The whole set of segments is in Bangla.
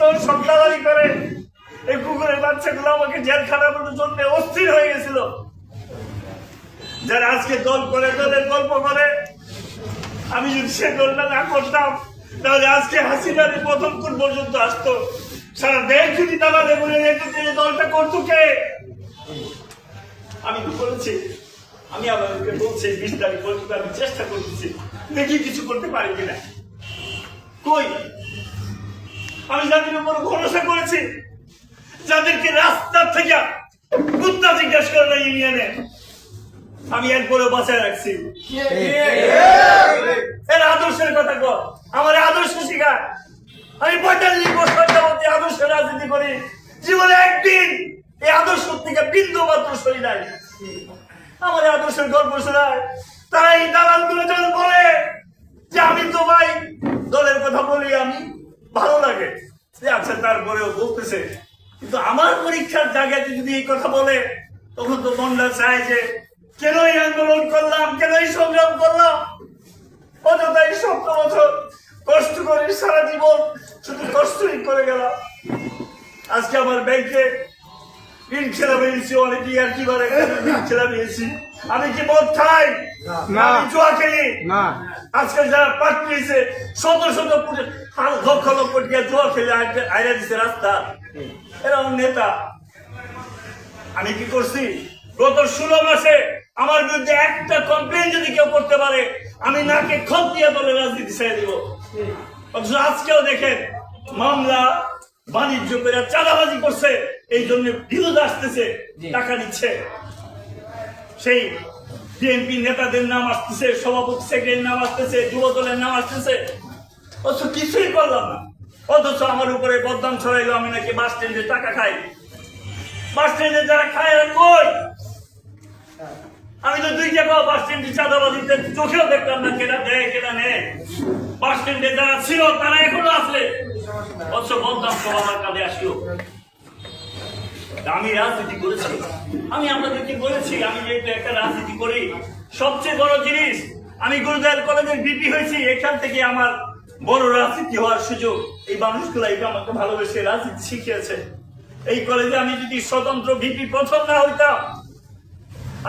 তোর যারা আজকে দল করে আমি যদি সে না করতাম, তাহলে আজকে হাসিনার পর্যন্ত আসতো। সারা দেশ যদি দালালে বলে দলটা করতো কে আমি তো বলেছি, আমি আমাদেরকে বলছি বিশ আমি চেষ্টা করতেছি। দেখি কিছু করতে পারি কিনা। কই? আমি যাদের উপর ভরসা করেছি, যাদেরকে রাস্তার থেকে কুত্তা জিজ্ঞাসা করে না ইউনিয়নে আমি একবারও বাঁচায় রাখছি। এর আদর্শের কথা কর আমার আদর্শ শিখা আমি পঁয়তাল্লিশ বছর যাবত আদর্শ রাজনীতি করি, জীবনে একদিন এই আদর্শ থেকে বিন্দু মাত্র সরি নাই। আমার আদর্শের গল্প শোনায়। তারা এই দালালগুলো যখন বলে যে আমি তো ভাই দলের কথা বলি আমি ভালো লাগে যে আচ্ছা তারপরেও বলতেছে, কিন্তু আমার পরীক্ষার জায়গাতে যদি এই কথা বলে, তখন তো মনটা চায় যে, কেন এই আন্দোলন করলাম? কেন এই সংগ্রাম করলাম? অযথা এই সপ্ত বছর কষ্ট করে সারা জীবন শুধু কষ্টই করে গেলাম। আজকে আমার ব্যাংকে ঋণ খেলা পেয়েছি অনেক ইয়ার কি ঋণ খেলা পেয়েছি আমি কি মদ খাই না। আমি জুয়া খেলি না। আজকে যারা পাট পেয়েছে শত শত লক্ষ লক্ষ টাকা জুয়া খেলে আইরে- দিছে রাস্তা। এরা আমার নেতা। আমি কি করছি? গত ষোলো মাসে আমার বিরুদ্ধে একটা কমপ্লেন যদি কেউ করতে পারে আমি নাকে খত দিয়ে বলে রাজনীতি ছেড়ে দিব। অথচ আজকেও দেখেন মামলা বাণিজ্য করে চাঁদাবাজি করছে এই জন্য বিরোধ আসতেছে টাকা নিচ্ছে সেই বিএনপি নেতাদের নাম আসতেছে, সভাপতি সেক্রেটারির নাম আসতেছে যুব দলের নাম আসতেছে। অথচ কিছুই করলাম না। অথচ আমার উপরে বদনাম ছড়াইলো, আমি নাকি বাস স্ট্যান্ডে টাকা খাই। বাস স্ট্যান্ডে যারা খায় এরা কই? আমি তো দুই জায়গা বাস স্ট্যান্ডে চাঁদাবাজিতে চোখেও দেখলাম না কেনা দেয় কেনা নেয়। বাস স্ট্যান্ডে যারা ছিল, তারা এখনও আছে। অথচ বদনাম সব আমার কাঁধে আসলো। আমি রাজনীতি করেছি। আমি আপনাদেরকে বলেছি, আমি যেহেতু একটা রাজনীতি করি, সবচেয়ে বড় জিনিস, আমি গুরুদার কলেজের বিপি হয়েছি, এখান থেকে আমার বড় রাজনীতি হওয়ার সুযোগ। এই মানুষগুলো এটা আমাকে ভালোবেসে রাজনীতি শিখিয়েছে। এই কলেজে আমি যদি স্বতন্ত্র ভিপি প্রথম না হইতাম,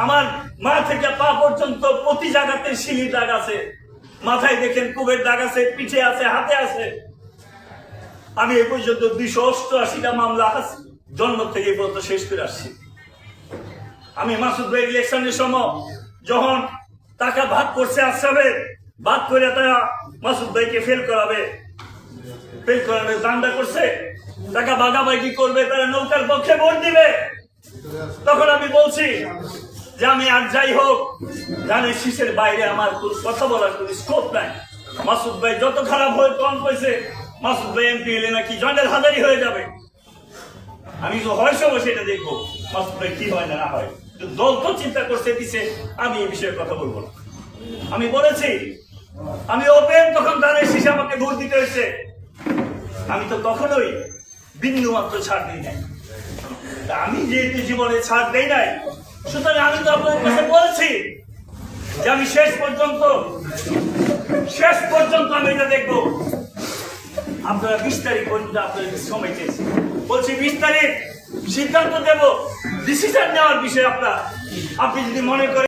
আমার মা থেকে পা পর্যন্ত প্রতি জায়গাতে শিলির দাগ আছে। মাথায় দেখেন কুবের দাগ আছে, পিঠে আছে, হাতে আছে। আমি এ পর্যন্ত দুইশো অষ্টআশিটা মামলা আছে জন্ম থেকে এই পর্যন্ত শেষ করে আসছি। আমি মাসুদ ভাই ইলেকশনের সময় যখন টাকা ভাগ করছে আসাবে ভাগ করে তারা মাসুদ ভাইকে ফেল করাবে। ফেল করাবে দান্দা করছে। টাকা ভাগাভাগি করবে, তারা নৌকার পক্ষে ভোট দিবে। তখন আমি বলছি যে আমি আর যাই হোক গানের শীষের বাইরে আমার কোনো কথা বলার কোনো স্কোপ নাই। মাসুদ ভাই যত খারাপ হয়ে কম কইছে, মাসুদ ভাই এমপি এলে নাকি জয়েন্টের হাজারি হয়ে যাবে। আমি হয় সময় সেটা দেখব। ভাই কি হয় না না হয় দল তো চিন্তা করছে দিছে আমি এই বিষয়ে কথা বলব না। আমি বলেছি, আমি ওপেন তখন গানের শীষে আমাকে ভোট দিতে হয়েছে। আমি তো কখনোই বিন্দু মাত্র ছাড় দিই নাই। আমি যেহেতু জীবনে ছাড় দেই নাই, সুতরাং আমি তো আপনাদের কাছে বলছি যে আমি শেষ পর্যন্ত শেষ পর্যন্ত আমি এটা দেখব। আপনারা বিশ তারিখ পর্যন্ত আপনাদের সময় চেয়েছি। বলছি বিশ তারিখ সিদ্ধান্ত দেব। ডিসিশন নেওয়ার বিষয় আপনার। আপনি যদি মনে করেন